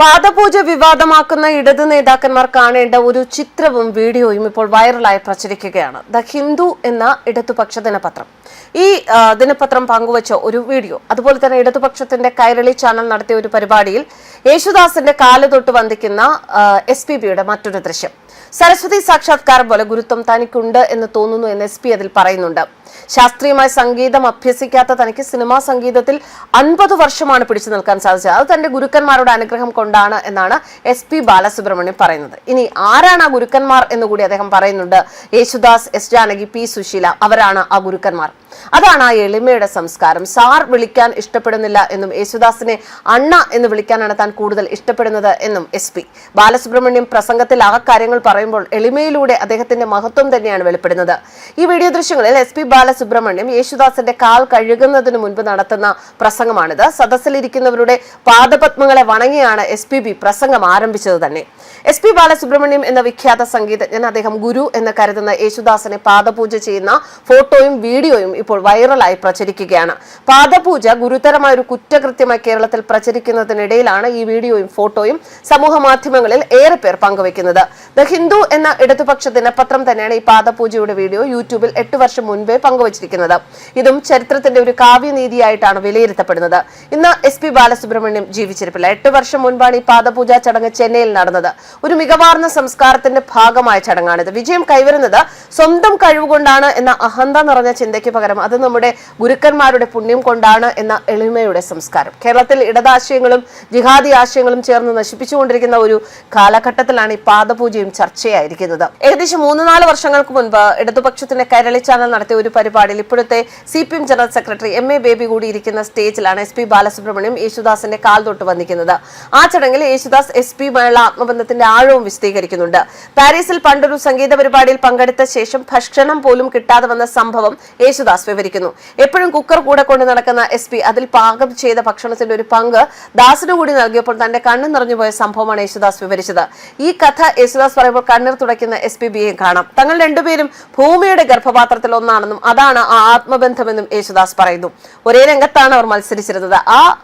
പാദപൂജ വിവാദമാക്കുന്ന ഇടതു നേതാക്കന്മാർ കാണേണ്ട ഒരു ചിത്രവും വീഡിയോയും ഇപ്പോൾ വൈറലായി പ്രചരിക്കുകയാണ്. ദ ഹിന്ദു എന്ന ഇടതുപക്ഷ ദിനപത്രം. ഈ ദിനപത്രം പങ്കുവച്ച ഒരു വീഡിയോ. അതുപോലെ തന്നെ ഇടതുപക്ഷത്തിന്റെ കൈരളി ചാനൽ നടത്തിയ ഒരു പരിപാടിയിൽ യേശുദാസിന്റെ കാൽ തൊട്ട് വന്ദിക്കുന്ന എസ് പി ബിയുടെ മറ്റൊരു ദൃശ്യം. സരസ്വതി സാക്ഷാത്കാരം പോലെ ഗുരുത്വം തനിക്കുണ്ട് എന്ന് തോന്നുന്നു എന്ന് എസ് പി അതിൽ പറയുന്നുണ്ട്. ശാസ്ത്രീയമായ സംഗീതം അഭ്യസിക്കാത്ത തനിക്ക് സിനിമാ സംഗീതത്തിൽ അൻപത് വർഷമാണ് പിടിച്ചു നിൽക്കാൻ സാധിച്ചത്. അത് തന്റെ ഗുരുക്കന്മാരുടെ അനുഗ്രഹം കൊണ്ടാണ് എന്നാണ് എസ് പി ബാലസുബ്രഹ്മണ്യം പറയുന്നത്. ഇനി ആരാണ് ആ ഗുരുക്കന്മാർ എന്ന് കൂടി അദ്ദേഹം പറയുന്നുണ്ട്. യേശുദാസ് എസ് ജാനകി പി സുശീല അവരാണ് ആ ഗുരുക്കന്മാർ. അതാണ് ആ എളിമയുടെ സംസ്കാരം. സാർ വിളിക്കാൻ ഇഷ്ടപ്പെടുന്നില്ല എന്നും യേശുദാസിനെ അണ്ണ എന്ന് വിളിക്കാനാണ് താൻ കൂടുതൽ ഇഷ്ടപ്പെടുന്നത് എന്നും എസ് പി. ബാലസുബ്രഹ്മണ്യം പ്രസംഗത്തിൽ ആ കാര്യങ്ങൾ പറയുമ്പോൾ എളിമയിലൂടെ അദ്ദേഹത്തിന്റെ മഹത്വം തന്നെയാണ് വെളിപ്പെടുന്നത്. ഈ വീഡിയോ ദൃശ്യങ്ങളിൽ എസ് പി ബാലസുബ്രഹ്മണ്യം യേശുദാസിന്റെ കാൽ കഴുകുന്നതിന് മുൻപ് നടത്തുന്ന പ്രസംഗമാണിത്. സദസ്സിലിരിക്കുന്നവരുടെ പാദപത്മങ്ങളെ വണങ്ങിയാണ് എസ് പി ബി പ്രസംഗം ആരംഭിച്ചത് തന്നെ. എസ് പി ബാലസുബ്രഹ്മണ്യം എന്ന വിഖ്യാത സംഗീതജ്ഞൻ അദ്ദേഹം ഗുരു എന്ന് കരുതുന്ന യേശുദാസിനെ പാദപൂജ ചെയ്യുന്ന ഫോട്ടോയും വീഡിയോയും ഇപ്പോൾ വൈറലായി പ്രചരിക്കുകയാണ്. പാദപൂജ ഗുരുതരമായ ഒരു കുറ്റകൃത്യമായി കേരളത്തിൽ പ്രചരിക്കുന്നതിനിടയിലാണ് ഈ വീഡിയോയും ഫോട്ടോയും സമൂഹ മാധ്യമങ്ങളിൽ ഏറെ പേർ പങ്കുവെക്കുന്നത് ദ ഹിന്ദു എന്ന ഇടതുപക്ഷ ദിനപത്രം തന്നെയാണ് ഈ പാദപൂജയുടെ വീഡിയോ യൂട്യൂബിൽ എട്ട് വർഷം മുൻപേ പങ്കുവച്ചിരിക്കുന്നത്. ഇതും ചരിത്രത്തിന്റെ ഒരു കാവ്യനീതിയായിട്ടാണ് വിലയിരുത്തപ്പെടുന്നത്. ഇന്ന് എസ് പി ബാലസുബ്രഹ്മണ്യം ജീവിച്ചിരിപ്പില്ല. എട്ട് വർഷം മുൻപാണ് ഈ പാദപൂജ ചടങ്ങ് ചെന്നൈയിൽ നടന്നത്. ഒരു മികവാർന്ന സംസ്കാരത്തിന്റെ ഭാഗമായ ചടങ്ങാണിത്. വിജയം കൈവരുന്നത് സ്വന്തം കഴിവുകൊണ്ടാണ് എന്ന അഹന്ത നിറഞ്ഞ ചിന്തയ്ക്ക് പകരം അത് നമ്മുടെ ഗുരുക്കന്മാരുടെ പുണ്യം കൊണ്ടാണ് എന്ന എളിമയുടെ സംസ്കാരം. കേരളത്തിൽ ഇടതാശയങ്ങളും ജിഹാദി ആശയങ്ങളും ചേർന്ന് നശിപ്പിച്ചുകൊണ്ടിരിക്കുന്ന ഒരു കാലഘട്ടത്തിലാണ് ഈ പാദപൂജയും ചർച്ചയായിരിക്കുന്നത്. ഏകദേശം മൂന്ന് നാല് വർഷങ്ങൾക്ക് മുൻപ് ഇടതുപക്ഷത്തിന്റെ കരളി ചാനൽ നടത്തിയ ഒരു പരിപാടിയിൽ ഇപ്പോഴത്തെ C P M general secretary M A Baby കൂടി ഇരിക്കുന്ന സ്റ്റേജിലാണ് എസ് പി ബാലസുബ്രഹ്മണ്യം യേശുദാസിന്റെ കാൽ തൊട്ട് വന്നിക്കുന്നത് ആ ചടങ്ങിൽ യേശുദാസ് എസ് പി മായുള്ള ആത്മബന്ധത്തിന്റെ ആഴവും വിശദീകരിക്കുന്നുണ്ട്. പാരീസിൽ പണ്ടൊരു സംഗീത പരിപാടിയിൽ പങ്കെടുത്ത ശേഷം ഭക്ഷണം പോലും കിട്ടാതെ വന്ന സംഭവം യേശുദാസ് വിവരിക്കുന്നു എപ്പോഴും കുക്കർ കൂടെ കൊണ്ട് നടക്കുന്ന എസ് പി അതിൽ പാകം ചെയ്ത ഭക്ഷണത്തിന്റെ ഒരു പങ്ക് ദാസിനു കൂടി നൽകിയപ്പോൾ തന്റെ കണ്ണു നിറഞ്ഞുപോയ സംഭവമാണ് യേശുദാസ് വിവരിച്ചത്. ഈ കഥ യേശുദാസ് പറയുമ്പോൾ കണ്ണീർ തുടയ്ക്കുന്ന എസ് പി ബിയെ കാണാം. തങ്ങൾ രണ്ടുപേരും ഭൂമിയുടെ ഗർഭപാത്രത്തിൽ ഒന്നാണെന്നും അതാണ് ആ ആത്മബന്ധമെന്നും യേശുദാസ് പറയുന്നു. ഒരേ രംഗത്താണ് അവർ മത്സരിച്ചിരുന്നത്. ആ,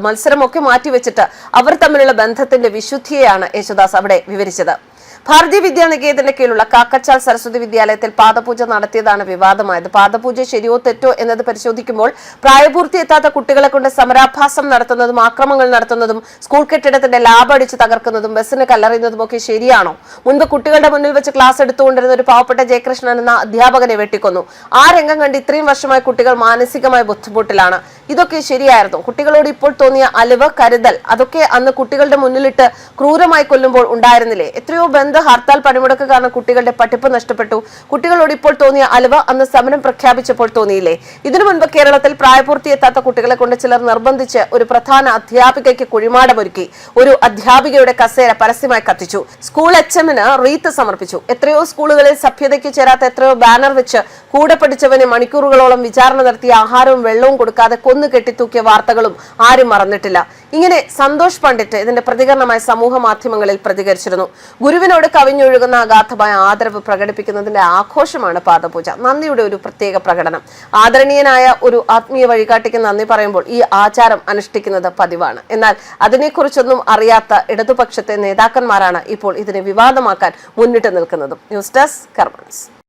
മത്സരമൊക്കെ മാറ്റിവെച്ചിട്ട് അവർ തമ്മിലുള്ള ബന്ധത്തിന്റെ വിശുദ്ധിയെയാണ് യേശുദാസ് അവിടെ വിവരിച്ചത്. ഭാരതീയ വിദ്യാനികേതന്റെ കീഴിലുള്ള കാക്കച്ചാൽ സരസ്വതി വിദ്യാലയത്തിൽ പാദപൂജ നടത്തിയതാണ് വിവാദമായത്. പാദപൂജ ശരിയോ തെറ്റോ എന്നത് പരിശോധിക്കുമ്പോൾ പ്രായപൂർത്തി എത്താത്ത കുട്ടികളെ കൊണ്ട് സമരാഭാസം നടത്തുന്നതും ആക്രമങ്ങൾ നടത്തുന്നതും സ്കൂൾ കെട്ടിടത്തിന്റെ ലാബ് അടിച്ച് തകർക്കുന്നതും ബസ്സിന് കല്ലെറിയുന്നതും ഒക്കെ ശരിയാണോ? മുൻപ് കുട്ടികളുടെ മുന്നിൽ വെച്ച് ക്ലാസ് എടുത്തുകൊണ്ടിരുന്ന ഒരു പാവപ്പെട്ട ജയകൃഷ്ണൻ എന്ന അധ്യാപകനെ വെട്ടിക്കൊന്നു. ആ രംഗം കണ്ട് ഇത്രയും വർഷമായി കുട്ടികൾ മാനസികമായി ബുദ്ധിമുട്ടിലാണ്. ഇതൊക്കെ ശരിയായിരുന്നു. കുട്ടികളോട് ഇപ്പോൾ തോന്നിയ അലിവ് കരുതൽ അതൊക്കെ അന്ന് കുട്ടികളുടെ മുന്നിലിട്ട് ക്രൂരമായി കൊല്ലുമ്പോൾ ഉണ്ടായിരുന്നില്ലേ? എത്രയോ ബന്ധ ഹർത്താൽ പണിമുടക്ക് കാരണം കുട്ടികളുടെ പഠിപ്പ് നഷ്ടപ്പെട്ടു. കുട്ടികളോട് ഇപ്പോൾ തോന്നിയ അലിവ് അന്ന് സമരം പ്രഖ്യാപിച്ചപ്പോൾ തോന്നിയില്ലേ? ഇതിനു മുൻപ് കേരളത്തിൽ പ്രായപൂർത്തിയെത്താത്ത കുട്ടികളെ കൊണ്ട് ചിലർ നിർബന്ധിച്ച് ഒരു പ്രധാന അധ്യാപികയ്ക്ക് കുഴിമാടമൊരുക്കി ഒരു അധ്യാപികയുടെ കസേര പരസ്യമായി കത്തിച്ചു. സ്കൂൾ എച്ച് എമ്മിന് റീത്ത് സമർപ്പിച്ചു. എത്രയോ സ്കൂളുകളിൽ സഭ്യതയ്ക്ക് ചേരാത്ത എത്രയോ ബാനർ വെച്ച് കൂടെ പഠിച്ചവന് മണിക്കൂറുകളോളം വിചാരണ നടത്തി ആഹാരവും വെള്ളവും കൊടുക്കാതെ കൊന്നു കെട്ടിത്തൂക്കിയ വാർത്തകളും ആരും മറന്നിട്ടില്ല. ഇങ്ങനെ സന്തോഷ് പണ്ഡിറ്റ് ഇതിന്റെ പ്രതികരണമായി സമൂഹ മാധ്യമങ്ങളിൽ പ്രതികരിച്ചിരുന്നു. ഗുരുവിനോട് കവിഞ്ഞൊഴുകുന്ന അഗാധമായ ആദരവ് പ്രകടിപ്പിക്കുന്നതിന്റെ ആഘോഷമാണ് പാദപൂജ. നന്ദിയുടെ ഒരു പ്രത്യേക പ്രകടനം. ആദരണീയനായ ഒരു ആത്മീയ വഴികാട്ടിക്ക് നന്ദി പറയുമ്പോൾ ഈ ആചാരം അനുഷ്ഠിക്കുന്നത് പതിവാണ്. എന്നാൽ അതിനെക്കുറിച്ചൊന്നും അറിയാത്ത ഇടതുപക്ഷത്തെ നേതാക്കന്മാരാണ് ഇപ്പോൾ ഇതിനെ വിവാദമാക്കാൻ മുന്നിട്ട് നിൽക്കുന്നത്. News desk കർമ്മൻസ്.